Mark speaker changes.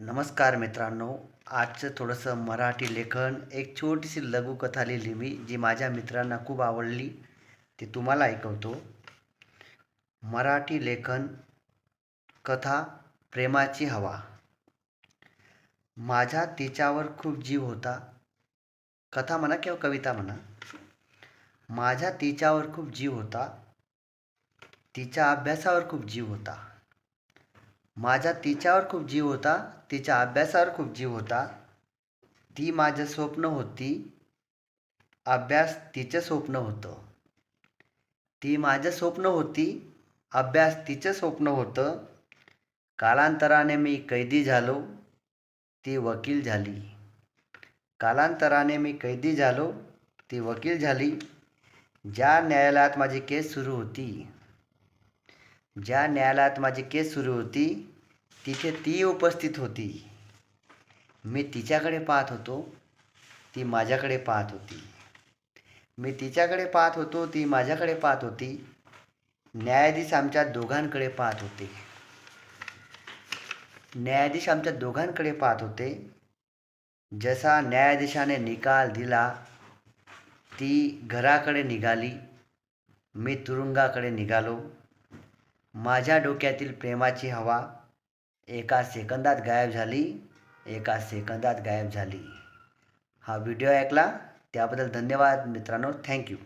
Speaker 1: नमस्कार मित्रांनो आजचं थोडंसं मराठी लेखन एक छोटीशी लघुकथा लिहिली मी जी माझ्या मित्रांना खूप आवडली ती तुम्हाला ऐकवतो. मराठी लेखन कथा प्रेमाची हवा. माझा तिच्यावर खूप जीव होता. कथा म्हणा किंवा कविता म्हणा माझा तिच्यावर खूप जीव होता. तिच्या अभ्यासावर खूप जीव होता. माझा तिच्यावर खूप जीव होता तिच्या अभ्यासावर खूप जीव होता. ती माझं स्वप्न होती. अभ्यास तिचं स्वप्न होतं. ती माझं स्वप्न होती. अभ्यास तिचं स्वप्न होतं. कालांतराने मी कैदी झालो. ती वकील झाली. कालांतराने मी कैदी झालो. ती वकील झाली. ज्या न्यायालयात माझी केस सुरू होती. ज्या न्यायालयात माझी केस सुरू होती तिथे ती उपस्थित होती. मी तिच्याकडे पाहत होतो ती माझ्याकडे पाहत होती. मी तिच्याकडे पाहत होतो ती माझ्याकडे पाहत होती. न्यायाधीश आमच्या दोघांकडे पाहत होते. न्यायाधीश आमच्या दोघांकडे पाहत होते. जसा न्यायाधीशाने निकाल दिला ती घराकडे निघाली. मी तुरुंगाकडे निघालो. माझ्या डोक्यातील प्रेमाची हवा एका सेकंदात गायब झाली एका सेकंदात गायब झाली. हा व्हिडिओ ऐकला त्याबद्दल धन्यवाद मित्रांनो. थँक्यू.